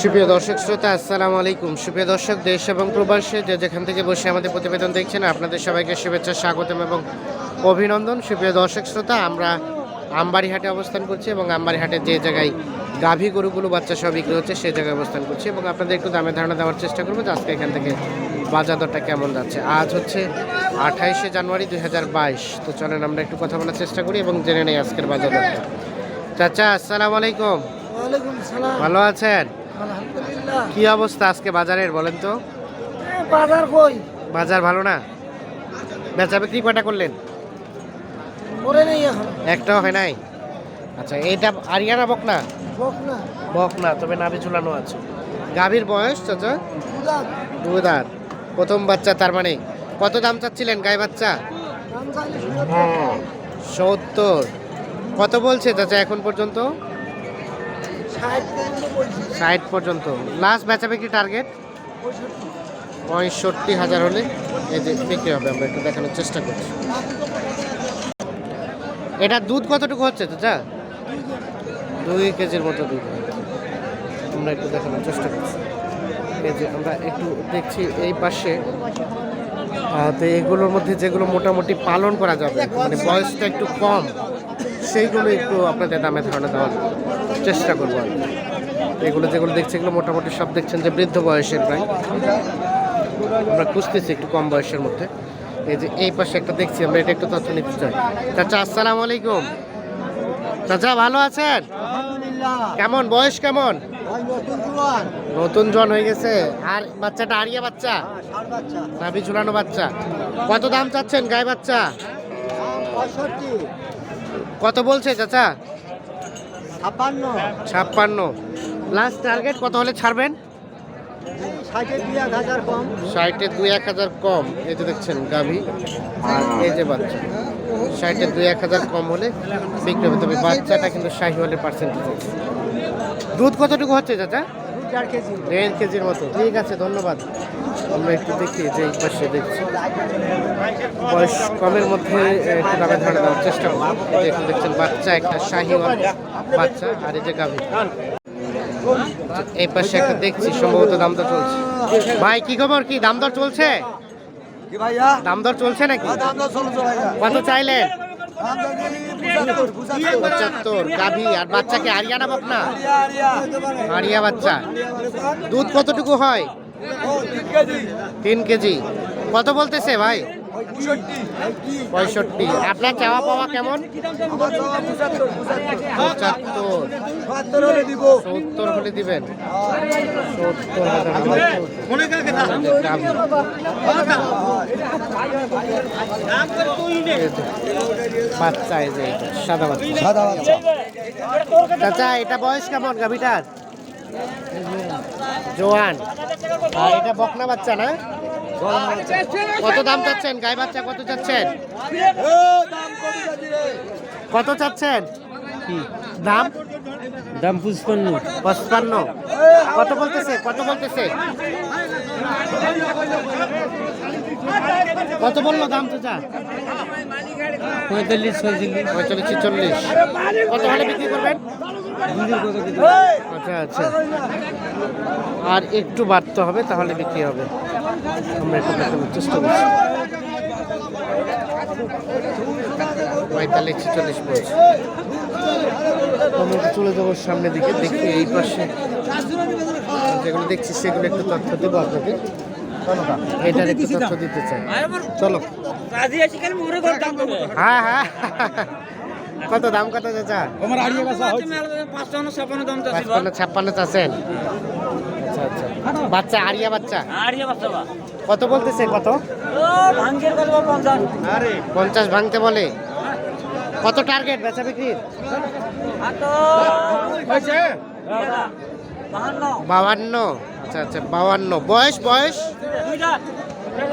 সুপ্রিয় দর্শক শ্রোতা আসসালামু আলাইকুম। সুপ্রিয় দর্শক দেশ এবং প্রবাসে যে যেখান থেকে বসে আমাদের প্রতিবেদন দেখছেন আপনাদের সবাইকে শুভেচ্ছা স্বাগতম এবং অভিনন্দন। সুপ্রিয় দর্শক শ্রোতা আমরা আমবাড়িহাটে অবস্থান করছি এবং আমবাড়িহাটের যে জায়গায় গাভী গরুগুলো বাচ্চা সব বিক্রি হচ্ছে সেই জায়গায় অবস্থান করছি এবং আপনাদের একটু দামে ধারণা দেওয়ার চেষ্টা করব যে আজকে এখান থেকে বাজার দরটা কেমন যাচ্ছে। আজ হচ্ছে আঠাইশে জানুয়ারি দুই হাজার বাইশ। তো চলেন আমরা একটু কথা বলার চেষ্টা করি এবং জেনে নেই আজকের বাজার দরটা। চাচা আসসালামু আলাইকুম। ভালো আছেন? আলহামদুলিল্লাহ। কি অবস্থা আজকে বাজারের বলেন তো? বাজার কই? বাজার ভালো না? বেচা বিক্রি কটা করলেন? করে নেই এখন। একটাও হয় নাই? আচ্ছা এইটা আরিয়ানা বক না বক না বক না তবে নাভি ঝুলানো আছে। গাভীর বয়স চাচা? দুধা দুই প্রথম বাচ্চা তার মানে? কত দাম চাচ্ছিলেন গায়ে বাচ্চা? সত্তর। কত বলছে চাচা এখন পর্যন্ত? ষাট পর্যন্ত লাস্ট বেচা বিক্রি টার্গেট পঁয়ষট্টি। হাজার হলে এই যে বিক্রি হবে, আমরা একটু দেখানোর চেষ্টা করছি। এটা দুধ কতটুকু হচ্ছে চাচা? দুই কেজির মতো দুধ আমরা একটু দেখানোর চেষ্টা করছি। এই যে আমরা একটু দেখছি এই পাশে তো এগুলোর মধ্যে যেগুলো মোটামুটি পালন করা যাবে মানে বয়সটা একটু কম, সেইগুলো একটু আপনাদের দামে ধারণা দেওয়ার চেষ্টা করব আর এগুলো যেগুলো দেখছি এগুলো মোটামুটি সব দেখছেন যে বৃদ্ধ বয়সের প্রায়। আমরা খুঁজতেছি একটু কম বয়সের মধ্যে। এই যে এই পাশে একটা দেখছি আমরা এটা একটু তথ্য নিতে চাই। চাচা আসসালামু আলাইকুম। চাচা ভালো আছেন? কেমন? বয়স কেমন? নতুন জন হয়ে গেছে। আর বাচ্চাটা আরিয়া বাচ্চা? ষাট বাচ্চা। নাভি ঝুলানো বাচ্চা। কত দাম চাচ্ছেন গায়ে বাচ্চা? কত বলছে চাচা? ছাপ্পান্ন ছাপ্পান্ন। লাস্ট টার্গেট কত হলে ছাড়বেন? ষাটে দুই এক হাজার কম। এই যে দেখছেন গাভী আর এই যে বাচ্চা। ষাটে দুই এক হাজার কম হলে বিক্রি হবে তবে বাচ্চাটা কিন্তু শাহিওয়ালের পার্সেন্টেজ দুধ কতটুকু হচ্ছে চাচা? দেড় কেজির মতো। ঠিক আছে ধন্যবাদ। আমরা একটু দেখি যে এই পাশে দেখছি। বয়স কমের মধ্যে একটু দামে ধারণা দেওয়ার চেষ্টা করব। এখানে দেখছেন বাচ্চা একটা শাহিওয়াল বাচ্চা আর এই যে গাভী। এই পাশে একটা দেখছি সম্ভবত দাম দর চলছে। ভাই কি খবর? কি দাম দর চলছে? কি দাম দর চলছে নাকি? ভাইয়া। কত চাইলেন? পঁচাত্তর গাভী আর বাচ্চাকে আরিয়ানা বাপ না আরিয়া বাচ্চা। দুধ কতটুকু হয়? তিন কেজি। কত বলতেছে ভাই? পঁয়ষট্টি। আপনার চাওয়া পাওয়া কেমন? পঁচাত্তর। সত্তর হলে দিবেন। সত্তর এই যে বাচ্চা। সাদা বাচ্চা। চাচা এটা বয়স কেমন গাভিটার? জোয়ান। আর এটা বকনা বাচ্চা না? কত দাম চাচ্ছেন? গাই বাচ্চা কত চাচ্ছেন? কত চাচ্ছেন? দাম? দাম পুষ্পান্ন পঁচপান্ন। কত বলতেছে? কত বলতেছে? কত বলল দাম চাচা? পঁয়তাল্লিশ ছয়চল্লিশ। পঁয়তাল্লিশ ছিচল্লিশ। কত হলে বিক্রি করবেন? আচ্ছা আচ্ছা। আর একটু বাড়তে হবে তাহলে বিক্রি হবে। আমরা একটু দেখানোর চেষ্টা করছি। পঁয়তাল্লিশ ছেচল্লিশ আমরা চলে যাব সামনের দিকে দেখি এই পাশে যেগুলো দেখছি সেগুলো একটু তথ্য দেবো আপনাকে। এটার একটু তথ্য দিতে চাই। চলো। হ্যাঁ হ্যাঁ। কত দাম কত চাচা? আড়িয়ে পাঁচপান্ন ছাপ্পান্ন চাচ্ছেন আচ্ছা আচ্ছা বাচ্চা আরিয়া বাচ্চা? কত বলতেছে কত? ভাঙ্গের কথা পঞ্চাশ। ভাঙতে বলে। কত টার্গেট বেচা বিক্রির? বাউান্ন আচ্ছা আচ্ছা বাউান্ন বয়স বয়স?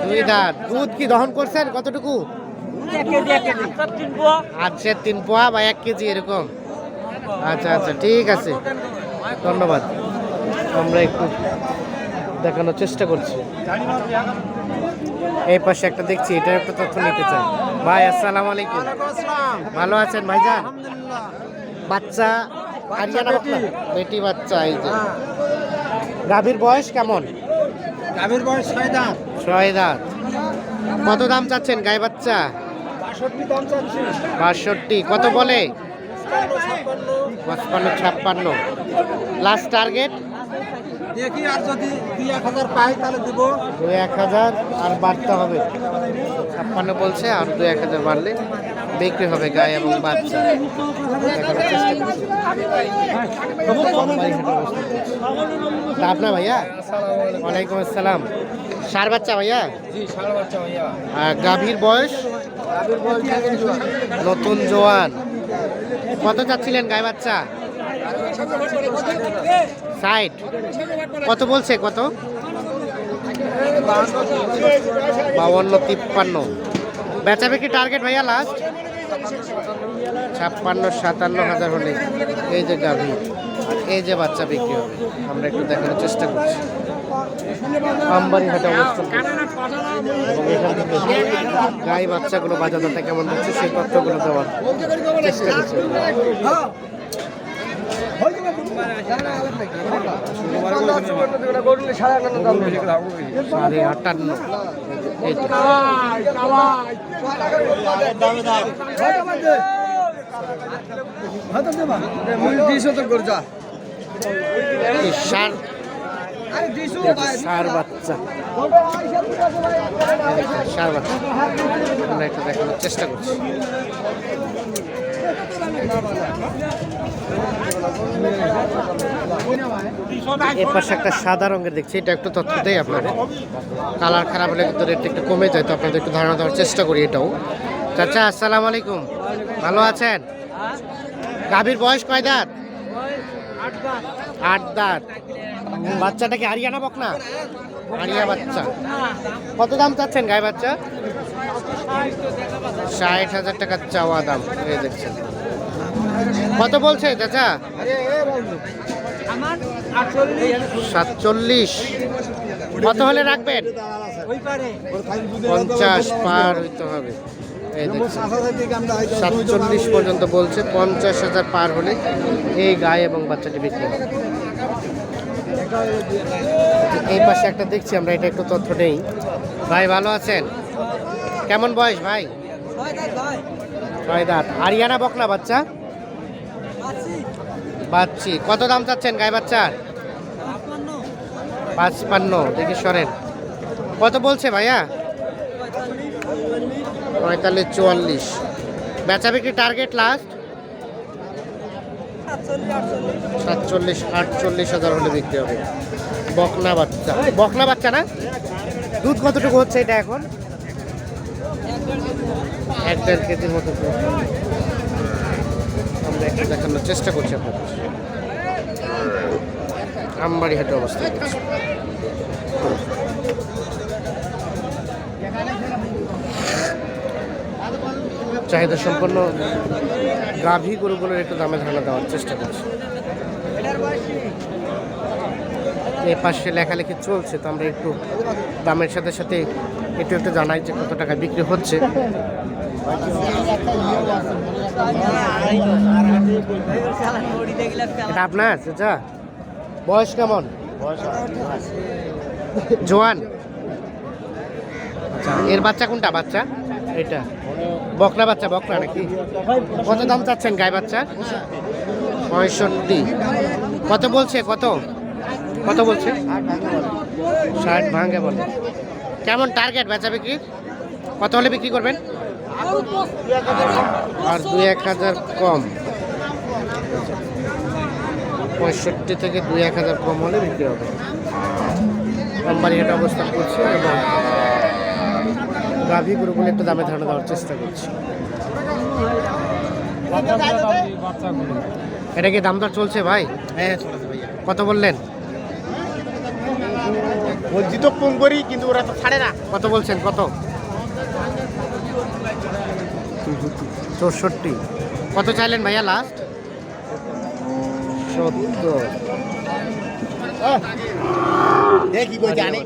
দুই দাঁত। দুধ কি দহন করছেন? কতটুকু? আচ্ছা তিন পোয়া। বা এক কেজি এরকম? আচ্ছা আচ্ছা ঠিক আছে। ধন্যবাদ। আমরা একটু দেখানোর চেষ্টা করছি। এই পাশে একটা দেখছি এটা একটা তথ্য নিতে চাই। ভাই আসসালামু আলাইকুম। ভালো আছেন ভাইজান? বাচ্চা আরিয়ানা বাচ্চা? বেটি। বাচ্চা এই যে। গাভীর বয়স কেমন? গাভীর বয়স ছয় দাঁত। ছয় দাঁত। কত দাম চাচ্ছেন গায়ে বাচ্চা? বাষট্টি কত বলে? পঁচপান্ন ছাপ্পান্ন। লাস্ট টার্গেট দেখি আর যদি দুই এক হাজার পাই তাহলে দিব। দু এক হাজার আর বাড়তে হবে। ছাপ্পান্ন বলছে আর দু এক হাজার বাড়লে বিক্রি হবে গায়ে এবং বাচ্চা। আপনার ভাইয়া? ওয়ালাইকুম আসসালাম। সার বাচ্চা ভাইয়া? জি সাড়ে বাচ্চা ভাইয়া। আর গাভীর বয়স? নতুন জোয়ান। কত চাচ্ছিলেন গায়ে বাচ্চা? ষাট। কত বলছে, কত? বাউন্ন, তিপ্পান্ন। বেচা বিক্রি টার্গেট ভাইয়া লাস্ট ছাপ্পান্ন, সাতান্ন হাজার হলে এই যে গাভী, এই যে বাচ্চা বিক্রি হবে। আমরা একটু দেখানোর চেষ্টা করছি। আমবাড়ি হাটে অবস্থান এবং এখান থেকে গাই বাচ্চাগুলো বাজারটা কেমন হচ্ছে সেই তথ্যগুলো দেওয়ার চেষ্টা করছি সাড়ে আটান্ন। সার সার বাচ্চা। সার বাচ্চা। আমরা একটু দেখানোর চেষ্টা করছি। এর পাশে একটা সাদা রঙের দেখছি এটা একটু তথ্য দেয় আপনাদের। কালার খারাপ হলে কিন্তু রেটটা একটু কমে যায় তো আপনাদের একটু ধারণা দেওয়ার চেষ্টা করি এটাও। চাচা আসসালামু আলাইকুম। ভালো আছেন? গাভীর বয়স কয় দাঁত? আট দাঁত। বাচ্চাটা কি হারিয়ানা না হারিয়া বাচ্চা। কত দাম চাচ্ছেন গায়ে বাচ্চা? ষাট হাজার টাকার চাওয়া দাম। এই দেখছেন। কত বলছে চাচা? সাতচল্লিশ। কত হলে রাখবেন? পঞ্চাশ পার হইতে হবে। সাতচল্লিশ পর্যন্ত বলছে পঞ্চাশ হাজার পার হলে এই গায়ে এবং বাচ্চাটি বিক্রি হবে। এই পাশে একটা দেখছি আমরা এটা একটু তথ্য নেই ভাই ভালো আছেন? কেমন বয়স ভাই? ছয় দাঁত। আরিয়ানা বকনা বাচ্চা? বাচ্চি। কত দাম চাচ্ছেন গায়ে বাচ্চার? পাঁচপান্ন দেখি সরেন। কত বলছে ভাইয়া? পঁয়তাল্লিশ, চুয়াল্লিশ। বেচা বিক্রি টার্গেট লাস্ট সাতচল্লিশ, আটচল্লিশ হাজার হলে বিক্রি হবে। বকনা বাচ্চা। বকনা বাচ্চা না? দুধ কতটুকু হচ্ছে এটা এখন? এক দেড় কেজির মতো আমরা একটু দেখানোর চেষ্টা করছি আপনাদের। আমবাড়ি হাটে অবস্থা করছি চাহিদা সম্পন্ন গাভী গরুগুলোর একটু দামে ধারণা দেওয়ার চেষ্টা করছি। এ পাশে লেখালেখি চলছে, তো আমরা একটু দামের সাথে সাথে একটু একটু জানাই যে কত টাকা বিক্রি হচ্ছে। আপনার, চাচা? বয়স কেমন? জোয়ান? আচ্ছা এর বাচ্চা কোনটা? বাচ্চা? এটা। বকনা বাচ্চা বকনা নাকি? কত দাম চাচ্ছেন গায়ে বাচ্চা? পঁয়ষট্টি। কত বলছে, কত? কত বলছে? ষাট ভাঙে বলে। কেমন টার্গেট বেচা বিক্রি? কত হলে বিক্রি করবেন? আর দুই এক হাজার কম। পঁয়ষট্টি থেকে দুই এক হাজার কম হলে বিক্রি হবে। কোম্পানি এটা অবস্থান করছে এবং গাভী গরুগুলো একটু দামে ধারণা দেওয়ার চেষ্টা করছি। এটা কি দাম দর চলছে ভাই? হ্যাঁ কত বললেন? বলছি তো কম করি কিন্তু ওরা তো ছাড়ে না। কত বলছেন? কত? চৌষট্টি। কত চাইলেন ভাইয়া লাস্ট সত্তর। দেখি জানে